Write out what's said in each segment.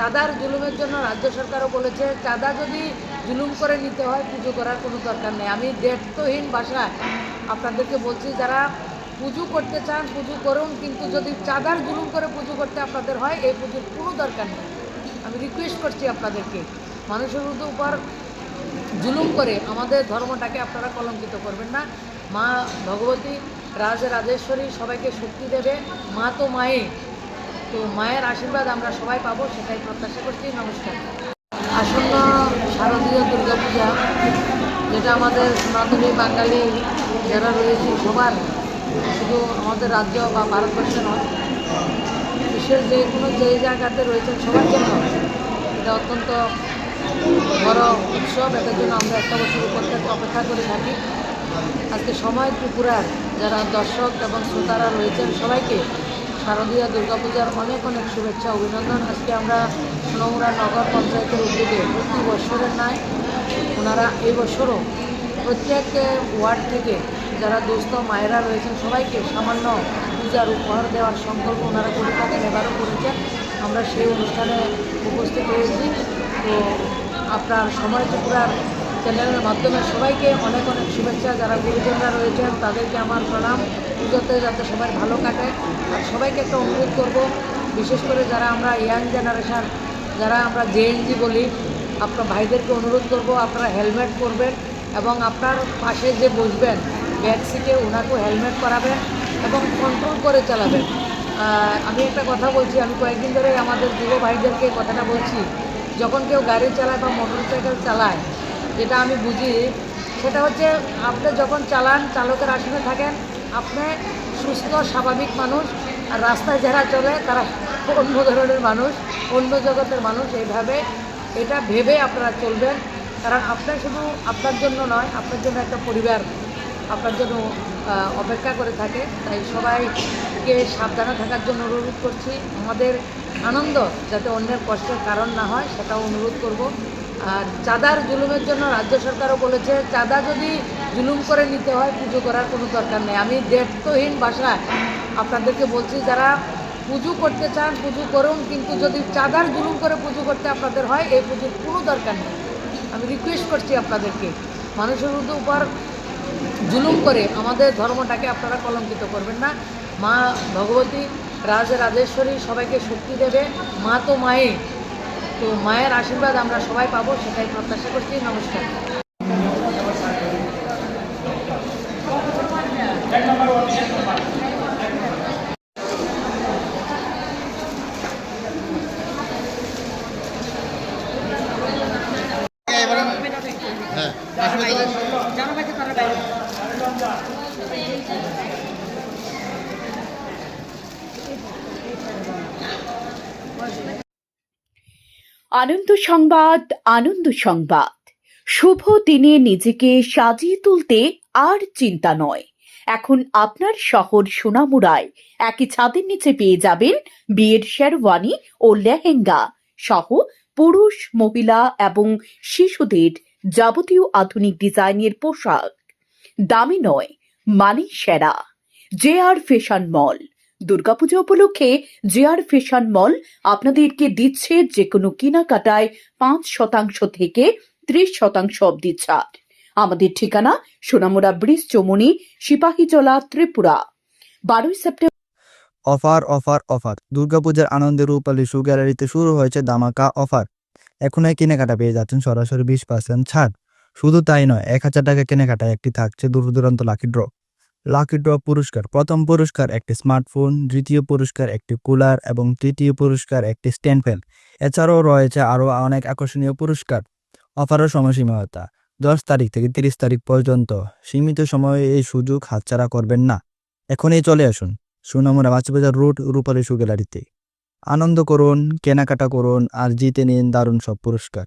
চাঁদার জুলুমের জন্য রাজ্য সরকারও বলেছে, চাঁদা যদি জুলুম করে নিতে হয়, পুজো করার কোনো দরকার নেই। আমি দেড়তহীন ভাষায় আপনাদেরকে বলছি, যারা পুজো করতে চান, পুজো করুন, কিন্তু যদি চাঁদার জুলুম করে পুজো করতে আপনাদের হয়, এই পুজোর কোনো দরকার নেই। আমি রিকোয়েস্ট করছি আপনাদেরকে, মানুষের উপর জুলুম করে আমাদের ধর্মটাকে আপনারা কলঙ্কিত করবেন না। মা ভগবতী রাজ রাজেশ্বরী সবাইকে শক্তি দেবে। মা তো মায়ে তো মায়ের আশীর্বাদ আমরা সবাই পাবো, সেটাই প্রত্যাশা করছি। নমস্কার। আসন্ন শারদীয় দুর্গাপূজা, যেটা আমাদের সনাতনী বাঙালি যারা রয়েছে সবার, শুধু আমাদের রাজ্য বা ভারতবর্ষে নয় বিশ্বের যে কোনো যে জায়গাতে রয়েছেন সবার জন্য, এটা অত্যন্ত বড় উৎসব। এটার জন্য আমরা একটা বছর উপর থেকে অপেক্ষা করে থাকি। আজকে সময় ত্রিপুরার যারা দর্শক এবং শ্রোতারা রয়েছেন সবাইকে শারদীয় দুর্গাপূজার অনেক অনেক শুভেচ্ছা, অভিনন্দন। আজকে আমরা নোংরা নগর পঞ্চায়েতের উদ্যোগে প্রতি বছরের নয় ওনারা এই বছরও প্রত্যেক ওয়ার্ড থেকে যারা দুস্থ মায়েরা রয়েছেন, সবাইকে সামান্য পূজার উপহার দেওয়ার সংকল্প ওনারা করে থাকেন, এবারও করেছেন। আমরা সেই অনুষ্ঠানে উপস্থিত হয়েছি। তো আপনার সময় ত্রিপুরার চ্যানেলের মাধ্যমে সবাইকে অনেক অনেক শুভেচ্ছা। যারা গুরুজনরা রয়েছেন, তাদেরকে আমার প্রণাম। পুজোতে যাতে সবাই ভালো কাটে। আর সবাইকে একটা অনুরোধ করব, বিশেষ করে যারা আমরা ইয়াং জেনারেশান, যারা আমরা জেএনজি বলি, আপনার ভাইদেরকে অনুরোধ করব, আপনারা হেলমেট পরবেন এবং আপনার পাশে যে বসবেন, ব্যাক সিটে ওনাকেও হেলমেট করাবেন এবং কন্ট্রোল করে চালাবেন। আমি একটা কথা বলছি, আমি কয়েকদিন ধরে আমাদের যুব ভাইদেরকে কথাটা বলছি, যখন কেউ গাড়ি চালায় বা মোটর সাইকেল চালায় যেটা আমি বুঝি, সেটা হচ্ছে আপনি যখন চালান, চালকের আসনে থাকেন, আপনি সুস্থ, স্বাভাবিক মানুষ, আর রাস্তায় যারা চলে, তারা অন্য ধরনের মানুষ, অন্য জগতের মানুষ। এইভাবে এটা ভেবে আপনারা চলবেন। কারণ আপনার শুধু আপনার জন্য নয়, আপনার জন্য একটা পরিবার, আপনার জন্য অপেক্ষা করে থাকে। তাই সবাইকে সাবধানে থাকার জন্য অনুরোধ করছি। আমাদের আনন্দ, যাতে অন্যের কষ্টের কারণ না হয়, সেটাও অনুরোধ করব। আর চাঁদার জুলুমের জন্য রাজ্য সরকারও বলেছে, চাঁদা যদি জুলুম করে নিতে হয়, পুজো করার কোনো দরকার নেই। আমি দেড়তহীন ভাষায় আপনাদেরকে বলছি, যারা পুজো করতে চান, পুজো করুন, কিন্তু যদি চাঁদার জুলুম করে পুজো করতে আপনাদের হয়, এই পুজোর কোনো দরকার নেই। আমি রিকোয়েস্ট করছি আপনাদেরকে, মানুষের উপর জুলুম করে আমাদের ধর্মটাকে আপনারা কলঙ্কিত করবেন না। মা ভগবতী, রাজ রাজেশ্বরী সবাইকে শক্তি দেবে। মা তো মায়ে তো মায়ের আশীর্বাদ আমরা সবাই পাবো সেটাই প্রত্যাশা করছি। নমস্কার। আনন্দ সংবাদ আনন্দ সংবাদ। শুভ দিনে নিজেকে সাজিয়ে তুলতে আর চিন্তা নয়। এখন আপনার শহর সোনামুড়ায়। একই ছাদের নিচে পেয়ে যাবেন বিয়ের শেরওয়ানি ও লেহেঙ্গা সহ পুরুষ, মহিলা এবং শিশুদের যাবতীয় আধুনিক ডিজাইনের পোশাক। দামি নয় মানে সেরা। জে আর ফ্যাশন মল। দুর্গাপূজা উপলক্ষে জে আর ফ্যাশন মল আপনাদেরকে দিচ্ছে যে কোনো কেনাকাটায় পাঁচ শতাংশ থেকে ত্রিশ শতাংশ অব্দি ছাড়। আমাদের ঠিকানা সোনামুড়া ব্রিজ চমুনি সিপাহীজলা, ত্রিপুরা। বারোই সেপ্টেম্বর অফার অফার অফার। দুর্গাপূজার আনন্দের রূপালী শু গ্যালারিতে শুরু হয়েছে দামাকা অফার। এখনই কেনাকাটা পেয়ে যাচ্ছেন সরাসরি বিশ পার্সেন্ট ছাড়। শুধু তাই নয়, এক হাজার টাকা কেনাকাটায় একটি থাকছে দূর দূরান্ত লাকি ড্র লাকি ড্র পুরস্কার। প্রথম পুরস্কার একটি স্মার্টফোন দ্বিতীয় পুরস্কার একটি কুলার এবং তৃতীয় পুরস্কার একটি স্ট্যান্ড ফ্যান এছাড়াও রয়েছে আরও অনেক আকর্ষণীয় পুরস্কার। অফারের সময়সীমাতা দশ তারিখ থেকে তিরিশ তারিখ পর্যন্ত। সীমিত সময়ে এই সুযোগ হাতছাড়া করবেন না। এখনই চলে আসুন। সুনামুরা মাছবাজার রোড, রূপালী শু গ্যালারিতে আনন্দ করুন, কেনাকাটা করুন আর জিতে নিন দারুণ সব পুরস্কার।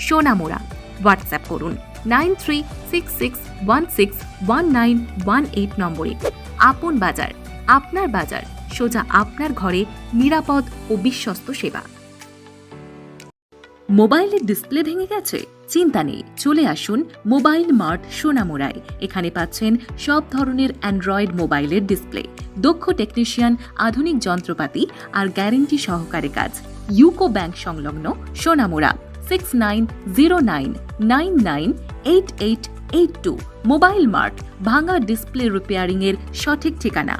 সোনামোড়া। হোয়াটসঅ্যাপ করুন nine three six six one six one nine one eight নম্বরে। আপন বাজার, আপনার বাজার, সোজা আপনার ঘরে নিরাপদ ও বিশ্বস্ত সেবা। মোবাইলের ডিসপ্লে ভেঙে গেছে? চিন্তা নেই, চলে আসুন মোবাইল মার্ট সোনামুড়ায়। এখানে পাচ্ছেন সব ধরনের অ্যান্ড্রয়েড মোবাইলের ডিসপ্লে। দক্ষ টেকনিশিয়ান, আধুনিক যন্ত্রপাতি আর গ্যারেন্টি সহকারে কাজ। ইউকো ব্যাংক সংলগ্ন Sonamura. Six nine zero nine nine nine eight eight eight two mobile mart ভাঙা ডিসপ্লে রিপেয়ারিংয়ের সঠিক ঠিকানা।